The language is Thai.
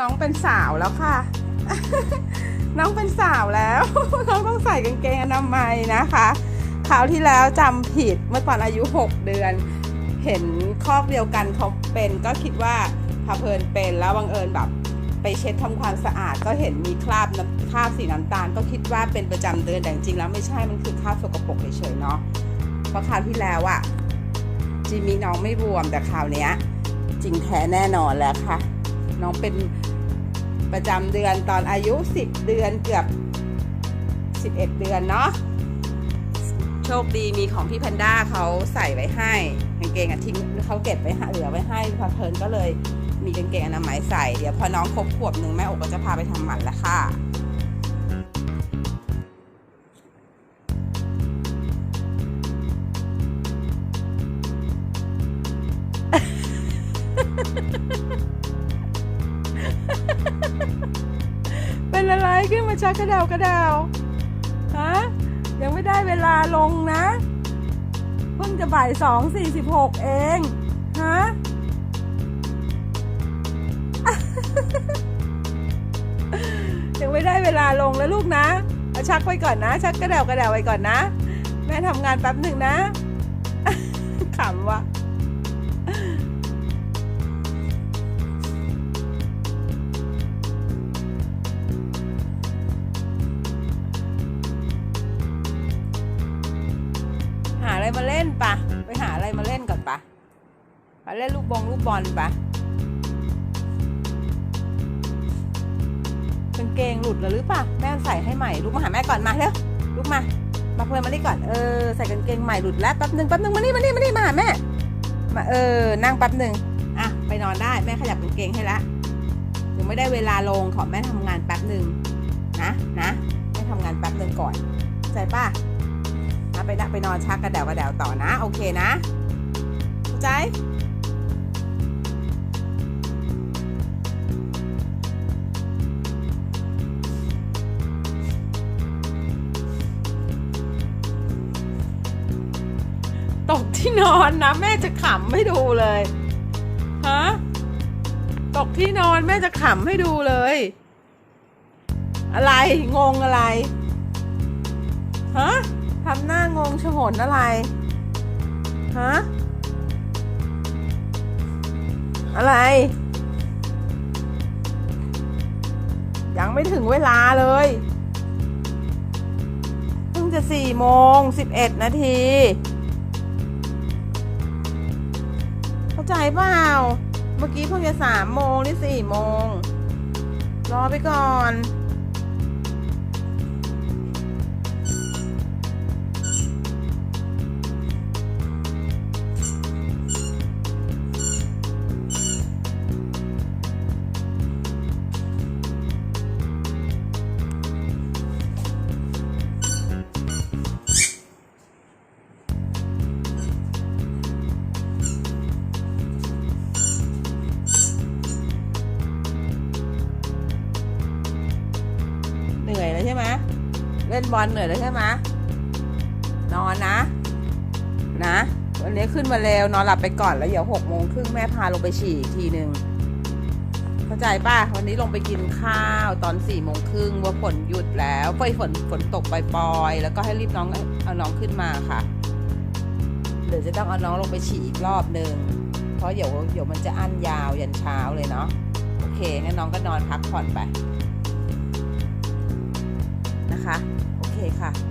น้องเป็นสาวแล้วค่ะ น้องเป็นสาวแล้ว น้องต้องใส่กางเกงอนามัยนะคะคราวที่แล้วจำผิดเมื่อตอนอายุ 6 เดือน เห็นคอกเดียวกันเขาเป็นก็คิดว่าพาเพลินเป็นแล้วบังเอิญแบบไปเช็ดทำความสะอาด ก็เห็นมีคราบน้ำคราบสีน้ำตาล ก็คิดว่าเป็นประจำเดือนแต่จริงแล้วไม่ใช่มันคือคราบสกปรกเฉยๆเนาะเพราะคราวที่แล้วอะจีมีน้องไม่บวมแต่คราวเนี้ยจริงแท้แน่นอนแล้วค่ะ น้องเป็นประจำเดือนตอนอายุ 10 เดือนเกือบ 11 เดือนเนาะโชคดีมีของพี่แพนด้าเขาใส่ไว้ให้กางเกงอะทิ้งเขาเก็บไว้เหลือไว้ให้พอเพลินก็เลยมีกางเกงอนามัยใส่เดี๋ยวพอน้องครบขวบหนึ่งแม่อกก็จะพาไปทำหมันแล้วค่ะ ขึ้นมาชักกระเดากระเดาฮะยังไม่ได้เวลาลงนะ เพิ่งจะบ่ายสองสี่สิบหกเองฮะยังไม่ได้เวลาลงแล้วลูกนะเอาชักไว้ก่อนนะ ชักกระเดากระเดาไว้ก่อนนะ แม่ทำงานแป๊บหนึ่งนะขำวะ อะไรมาเล่นปะไปหาอะไรมาเล่นก่อนปะมาเล่นลูกบงลูกบอลปะกางเกงหลุดหรือปะแม่ใส่ให้ใหม่ลูกมาหาแม่ก่อนมาเร็วลูกมามาเพื่อนมานี่ก่อนเออใส่กางเกงใหม่หลุดแล้วแป๊บหนึ่งแป๊บหนึ่งมานี่มานี่มานี่มาหาแม่มาเออนั่งแป๊บหนึ่งอะไปนอนได้แม่ขยับกางเกงให้ละยังไม่ได้เวลาลงขอแม่ทำงานแป๊บหนึ่งนะนะแม่ทำงานแป๊บหนึ่งก่อนใส่ป่ะนะ ไปนะไปนอนชักกระเดวกระเดวต่อนะ โอเคนะเข้าใจตกที่นอนนะ แม่จะขำให้ดูเลย ฮะ ตกที่นอนแม่จะขำให้ดูเลย อะไร งงอะไร ฮะ ทำหน้างงฉงนอะไร ฮะ อะไร ยังไม่ถึงเวลาเลย เพิ่งจะสี่โมงสิบเอ็ดนาที เข้าใจเปล่า เมื่อกี้เพิ่งจะสามโมงนี่สี่โมง รอไปก่อน นบอลเหนื่อยแล้วใช่ไหมนอนนะ นะ วันนี้ขึ้นมาเร็วนอนหลับไปก่อนแล้วเดี๋ยวหกโมงครึ่งแม่พาลงไปฉี่อีกทีหนึ่งเข้าใจป่ะวันนี้ลงไปกินข้าวตอนสี่โมงครึ่งว่าฝนหยุดแล้วฝนฝนฝนตกปล่อยๆแล้วก็ให้รีบน้องเอาน้องขึ้นมาค่ะเดี๋ยวจะต้องเอาน้องลงไปฉี่อีกรอบหนึ่งเพราะเดี๋ยวเดี๋ยวมันจะอั้นยาวยันเช้าเลยเนาะโอเคงั้นน้องก็นอนพักผ่อนไปนะคะ เคค่ะ